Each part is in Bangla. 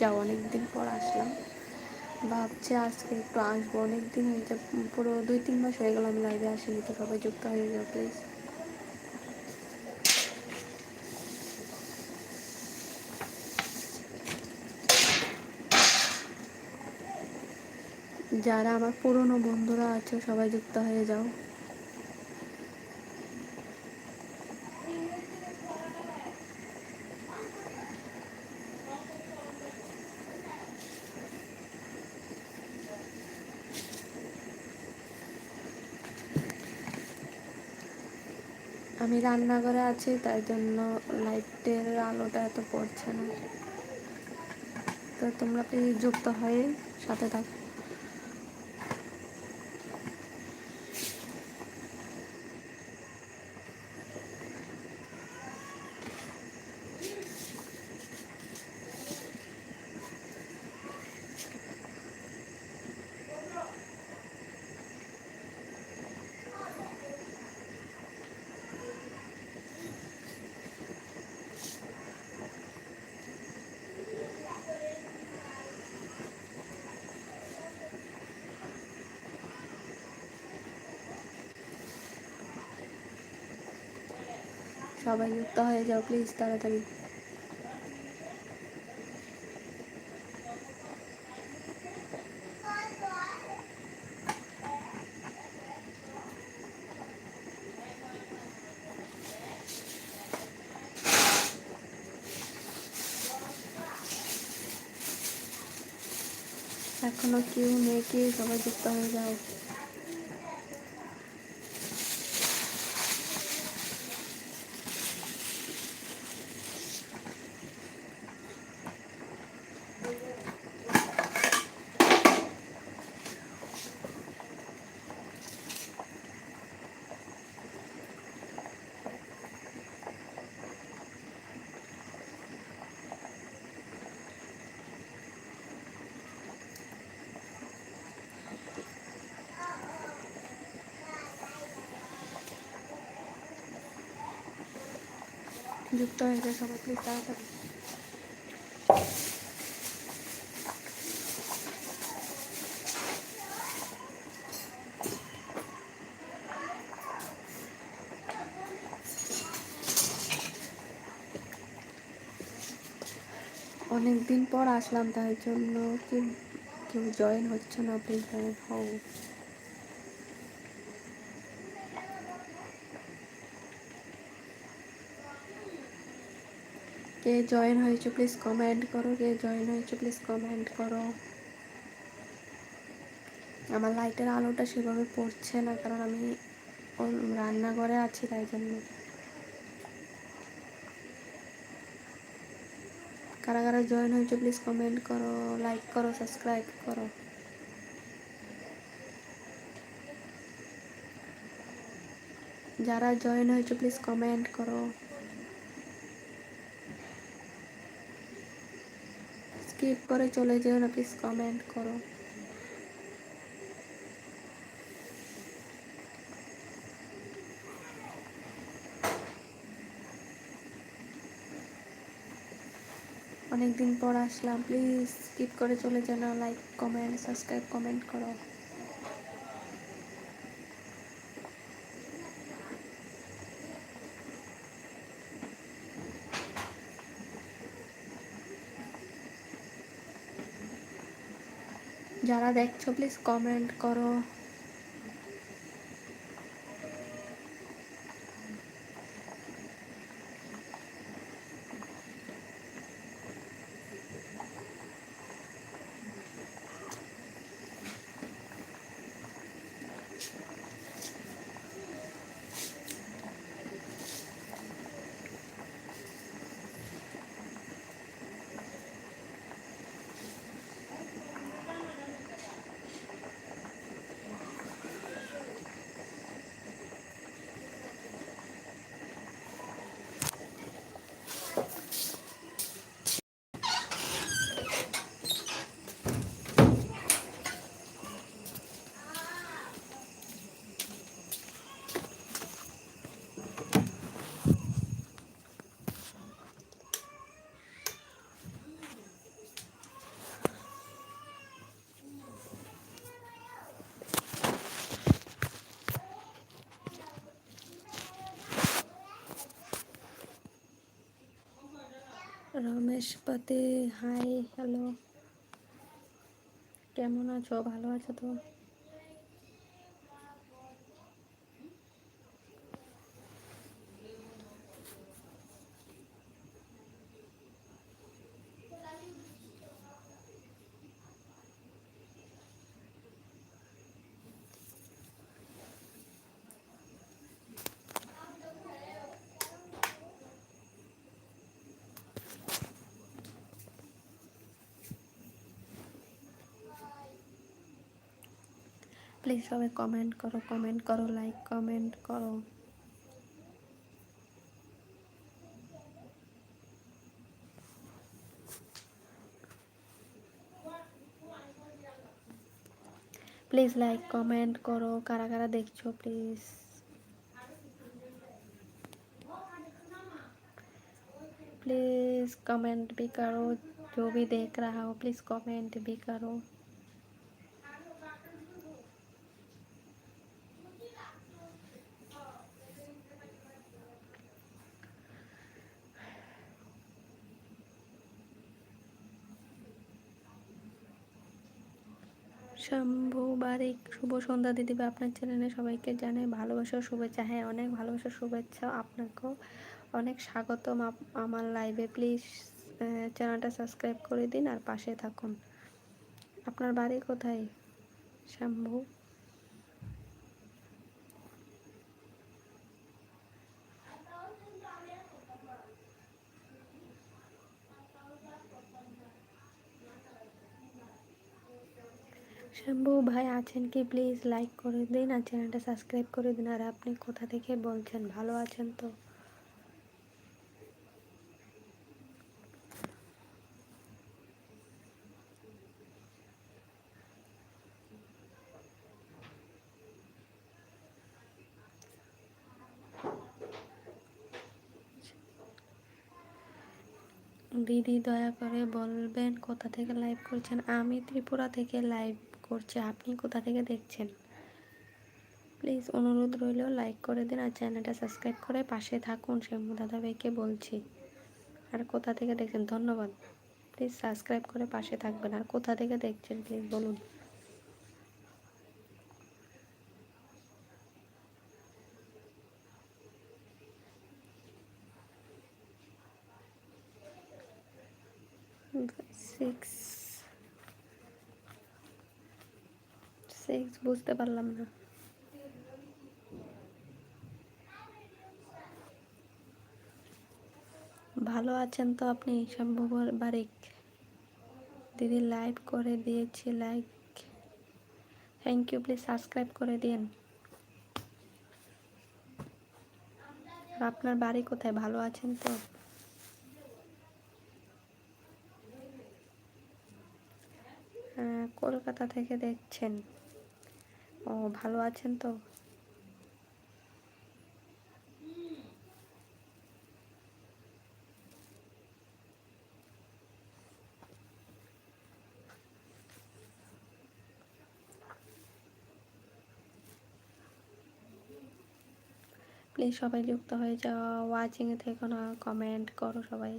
যাও অনেক দিন পর আসলাম। ভাবছি আজকে একটু আসব অনেক দিন হয়েছে পুরো দুই তিন মাস হয়ে গেল আমি লাইভে আসিনি তো, সবাই যুক্ত হয়ে যাও প্লিজ যারা আমার পুরনো বন্ধুরা আছে, সবাই যুক্ত হয়ে যাও। আমি রান্নাঘরে আছি, তাই জন্য লাইটের আলোটা এত পড়ছে না। তো তোমরা প্লিজ যুক্ত হয়ে সাথে থাকো। সবাই যুক্ত হয়ে যাও প্লিজ তাড়াতাড়ি এখনও কেউ নেই কি সবাই যুক্ত হয়ে যাও যুক্ত হয়ে যায় সবাই প্লিজ তাড়াতাড়ি। অনেক দিন পর আসলাম, তাই জন্য কেউ জয়েন হচ্ছে না প্লিজ জয়েন হও। কে জয়েন হয়েছে প্লিজ কমেন্ট করো, কে জয়েন হয়েছে প্লিজ কমেন্ট করো। আমার লাইটের আলোটা সেভাবে পড়ছে না, কারণ আমি রান্নাঘরে আছি, তাই জন্য। কারা কারা জয়েন হয়েছে প্লিজ কমেন্ট করো লাইক করো সাবস্ক্রাইব করো। যারা জয়েন হয়েছে প্লিজ কমেন্ট করো। স্কিপ করে চলে যেও না প্লিজ কমেন্ট করো। অনেকদিন পর আসলাম প্লিজ স্কিপ করে চলে যেও না লাইক কমেন্ট সাবস্ক্রাইব কমেন্ট করো। যারা দেখছ প্লিজ কমেন্ট করো। রমেশপতি হাই হ্যালো কেমন আছো? ভালো আছো তো? প্লিজ সবাই কমেন্ট করো কমেন্ট করো লাইক কমেন্ট করো প্লিজ লাইক কমেন্ট করো কারা কারা দেখছো প্লিজ प्लीज़ कमेंट भी करो जो भी देख रहा हो प्लीज़ कमेंट भी करो শম্ভু এই শুভ সন্ধ্যা দিদিবে আপনার চ্যানেলে সবাইকে জানাই ভালোবাসা, শুভেচ্ছা। হ্যাঁ অনেক ভালোবাসা, শুভেচ্ছা আপনাকেও। অনেক স্বাগতম আমার লাইভে প্লিজ চ্যানেলটা সাবস্ক্রাইব করে দিন আর পাশে থাকুন। আপনার বাড়ি কোথায়? শম্ভু শম্ভু ভাই আছেন কি? প্লিজ লাইক করে দিন আর চ্যানেলটা সাবস্ক্রাইব করে দিন। আর আপনি কোথা থেকে বলছেন? ভালো আছেন তো? দিদি দয়া করে বলবেন কোথা থেকে লাইভ করছেন? আমি ত্রিপুরা থেকে লাইভ করছি, আপনি কোথা থেকে দেখছেন? প্লিজ অনুরোধ রইল লাইক করে দিন আর চ্যানেলটা সাবস্ক্রাইব করে পাশে থাকুন, শ্যামু দাদাভাইকে বলছি। আর কোথা থেকে দেখছেন? ধন্যবাদ। প্লিজ সাবস্ক্রাইব করে পাশে থাকবেন। আর কোথা থেকে দেখছেন? প্লিজ বলুন। বুঝতে পারলাম না। ভালো আছেন তো আপনি? সম্ভব বারিক দিদি লাইভ করে দিয়েছি, like. Thank you please subscribe করে দিন আপনার বাড়ি কোথায়? ভালো আছেন তো? কলকাতা থেকে দেখছেন। ও, ভালো আছেন তো? প্লিজ সবাই যুক্ত হয়ে যাও ওয়াচিংয়ে থেকে না কমেন্ট করো সবাই।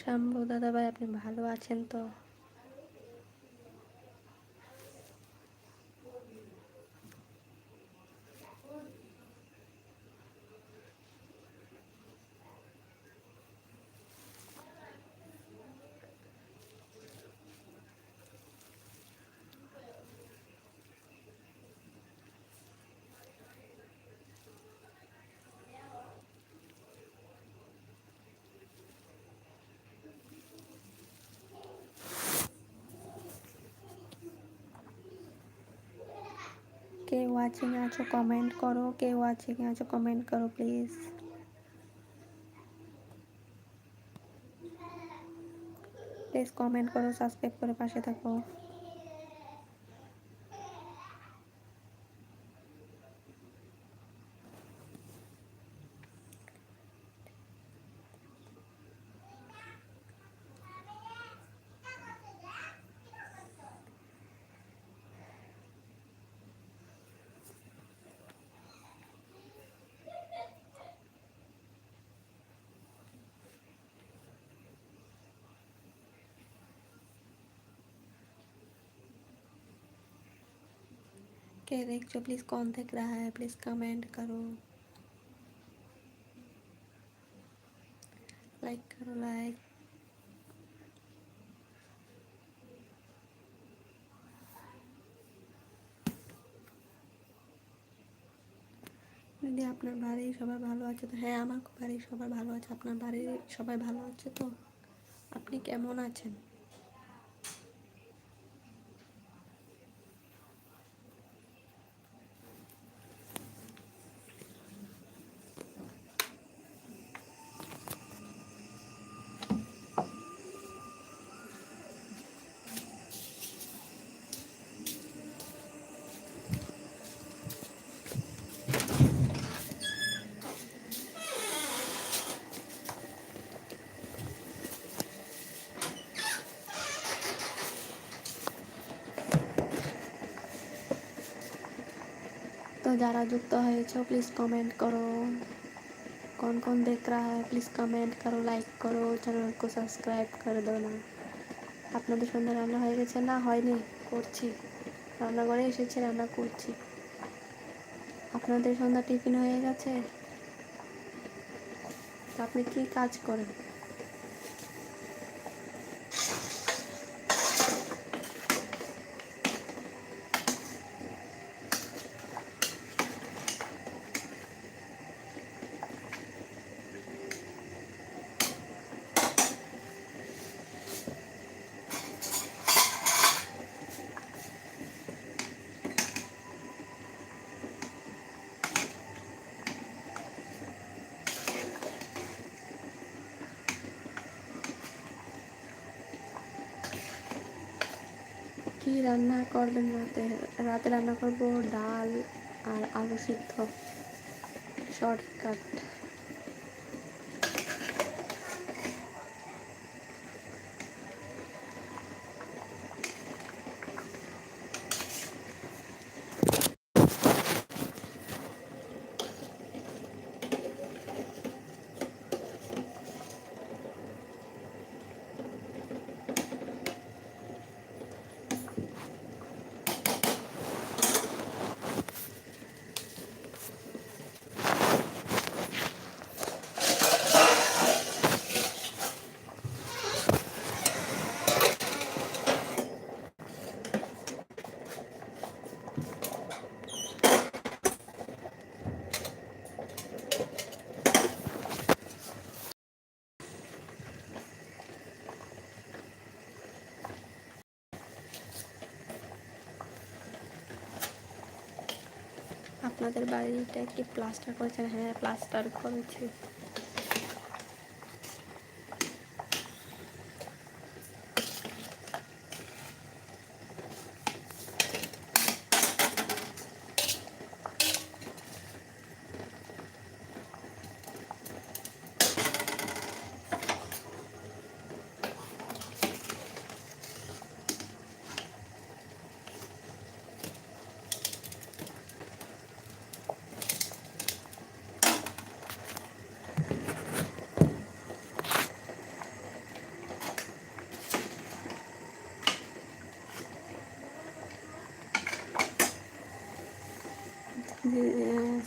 তো শ্যাম্ভু দাদা ভাই আপনি ভালো আছেন তো? কে আছো কমেন্ট করো। কেউ কে ওয়াচিং আছো কমেন্ট করো প্লিজ প্লিজ কমেন্ট করো সাবস্ক্রাইব করে পাশে থাকো। কে দেখছো प्लीज़ कौन देख रहा है प्लीज़ कमेंट करो लाइक करो लाइक দিদি আপনার বাড়ির সবাই ভালো আছে তো হ্যাঁ আমার বাড়ির সবাই ভালো আছে আপনার বাড়ির সবাই ভালো আছে তো আপনি কেমন আছেন तो ज़रा जुक्त हो प्लीज़ कमेंट करो कौन कौन देख रहा है प्लीज़ कमेंट करो लाइक करो चैनल को সাবস্ক্রাইব করে দাও না আপনাদের সন্ধ্যা রান্না হয়ে গেছে না হয়নি করছি রান্নাঘরে এসেছে রান্না করছি আপনাদের সন্ধ্যা টিফিন হয়ে গেছে তো আপনি কি কাজ করেন কি রান্না করবেন রাতে? রাতে রান্না করব ডাল আর আলু সিদ্ধ শর্টকাট। আপনাদের বাড়িটা কি প্লাস্টার করেছেন। হ্যাঁ প্লাস্টার করেছি।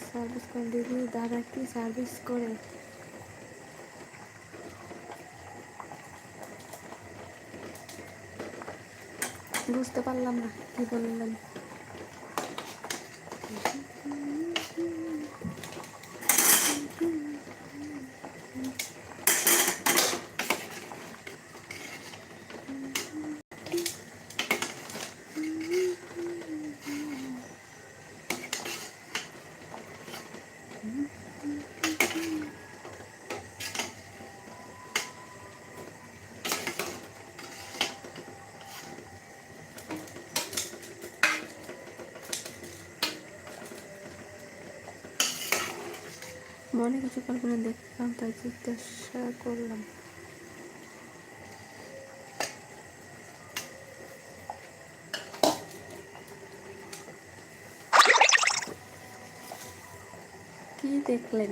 সার্ভিস করে দিদি কি সার্ভিস করে বুঝতে পারলাম না কি বললেন? মনে কিছু কল্পনা দেখলাম তাই জিজ্ঞাসা করলাম। কি দেখলেন?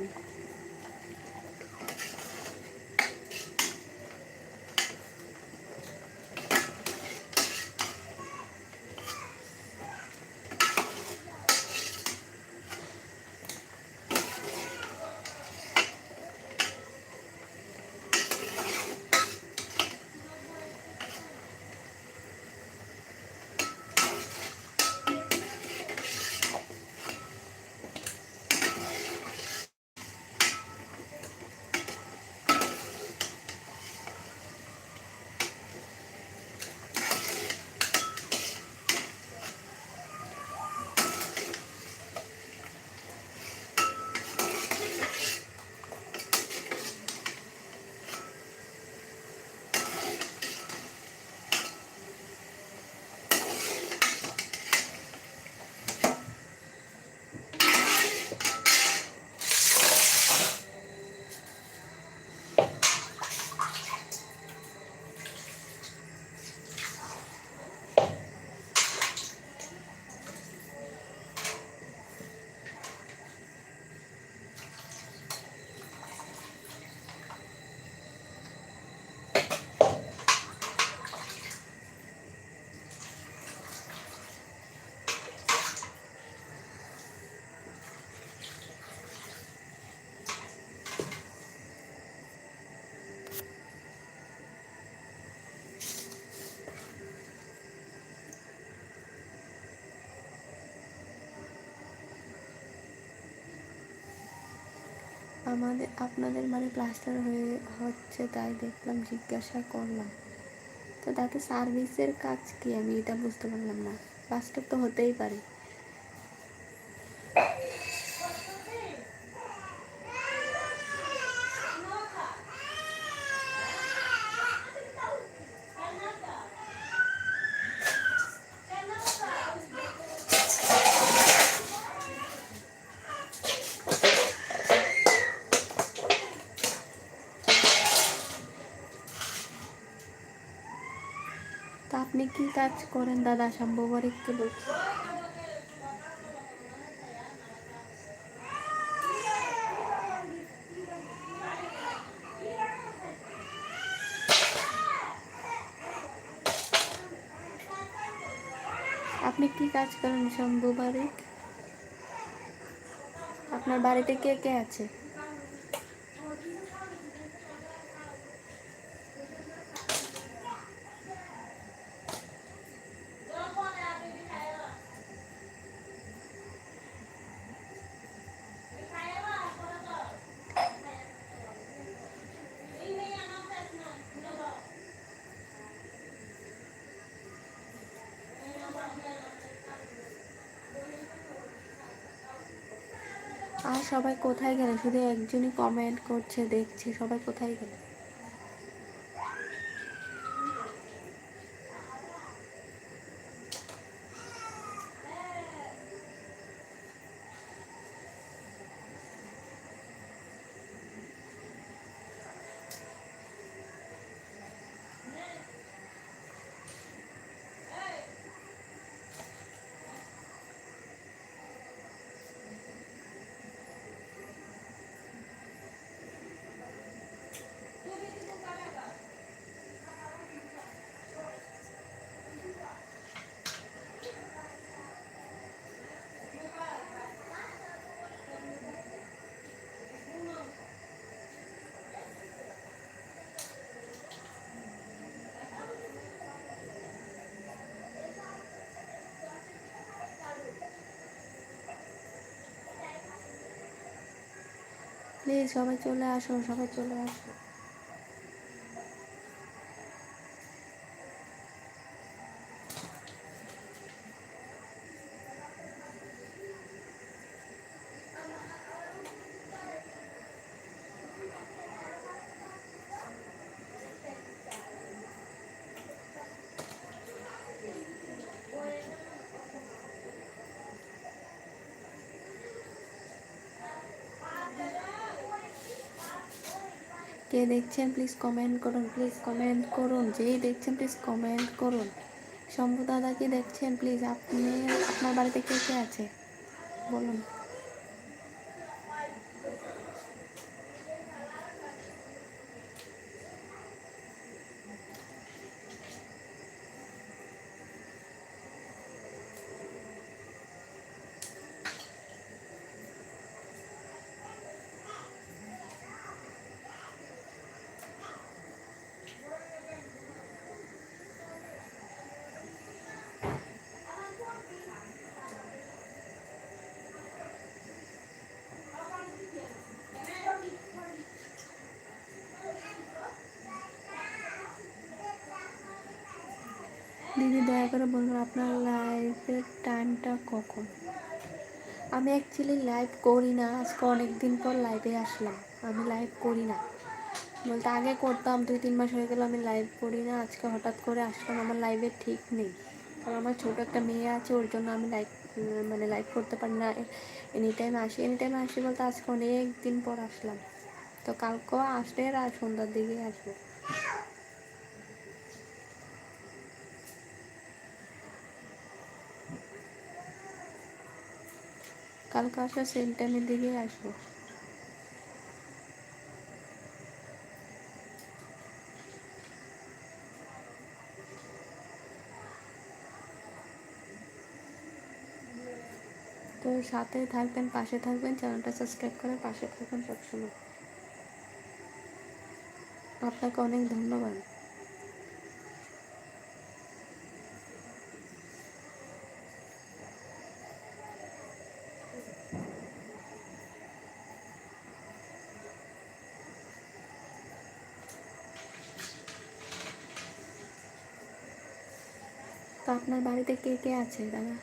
আমাদের, আপনাদের মানে প্লাস্টার হয়ে হচ্ছে তাই দেখলাম, জিজ্ঞাসা করলাম। তো তাতে সার্ভিসের কাজ কি? আমি এটা বুঝতে পারলাম না। প্লাস্টার তো হতেই পারে তা আপনি কি কাজ করেন দাদা সম্ভবর একটু বলছি। আপনি কি কাজ করেন শম্ভু বারিক আপনার বাড়িতে কে কে আছে? আর সবাই কোথায় গেলে? শুধু একজনই কমেন্ট করছে দেখছে সবাই কোথায় গেলে? প্লিজ সবাই চলে আসো সবাই চলে আসো কে দেখছেন প্লিজ কমেন্ট করুন প্লিজ কমেন্ট করুন। যেই দেখছেন প্লিজ কমেন্ট করুন। শম্ভু দাদা কি দেখছেন প্লিজ আপনি, আপনার বাড়িতে কে কে আছে? বলুন। দিদি, দয়া করে বলুন আপনার লাইফের টাইমটা কখন? আমি অ্যাকচুয়ালি লাইভ করি না, আজকে অনেক দিন পর লাইভে আসলাম। আমি লাইভ করি না। বলতে আগে করতাম, দুই, তিন মাস হয়ে গেল আমি লাইভ করি না। আজকে হঠাৎ করে আসলাম, আমার লাইভে ঠিক নেই। কারণ আমার ছোটো একটা মেয়ে আছে, ওর জন্য আমি লাইভ মানে লাইভ করতে পারি না। এনি টাইম আসি এনি টাইম আসি বলতে আজকে অনেক দিন পর আসলাম। তো কালকেও আসলে আর সন্ধ্যার দিকে আসব। কালকে আসলে সেম টাইমের দিকেই আসব। তো সাথে থাকবেন, পাশে থাকবেন চ্যানেলটা সাবস্ক্রাইব করে পাশে থাকবেন সবসময়। আপনাকে অনেক ধন্যবাদ। আপনার বাড়িতে কে কে আছে দাদা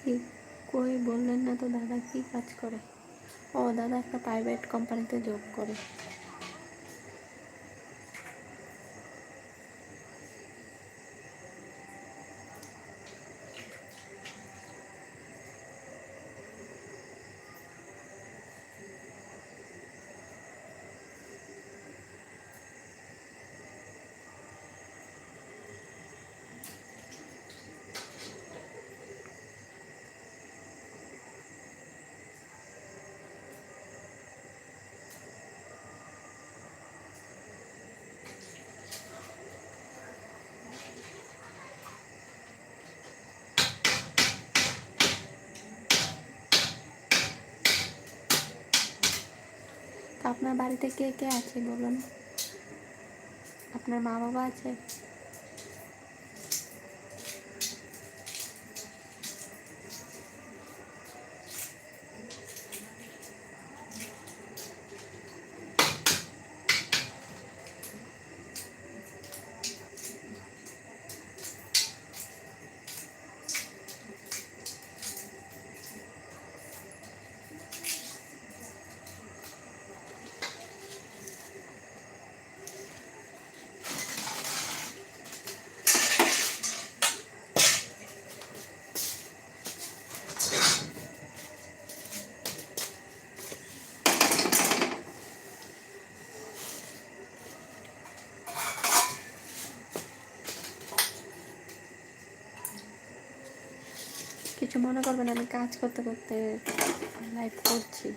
কি কই বললেন না তো দাদা কি কাজ করে? ও, দাদা একটা প্রাইভেট কোম্পানিতে জব করে। আপনার বাড়িতে কে কে আছে বলুন? আপনার মা বাবা আছে? কিছু মনে করবেন আমি কাজ করতে করতে লাইভ করছি।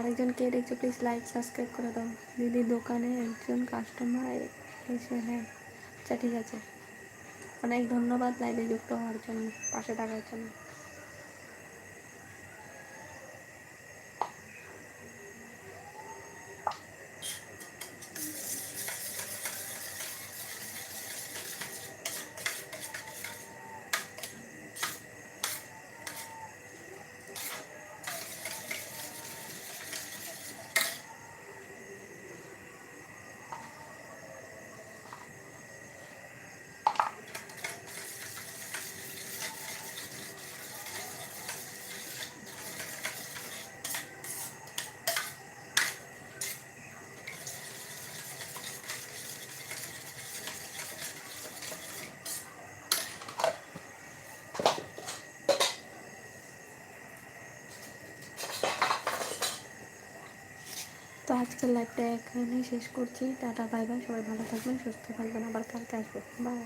আরেকজন কে দেখছ প্লিজ লাইক সাবস্ক্রাইব করে দাও। দিদি দোকানে একজন কাস্টমার এসে হ্যাঁ আচ্ছা ঠিক আছে। অনেক ধন্যবাদ লাইভে যুক্ত হওয়ার জন্য, পাশে থাকার জন্য তো আজকের লাইভটা এখানেই শেষ করছি। টাটা বাই বাই সবাই ভালো থাকবেন, সুস্থ থাকবেন, আবার কালকে আসব। বাই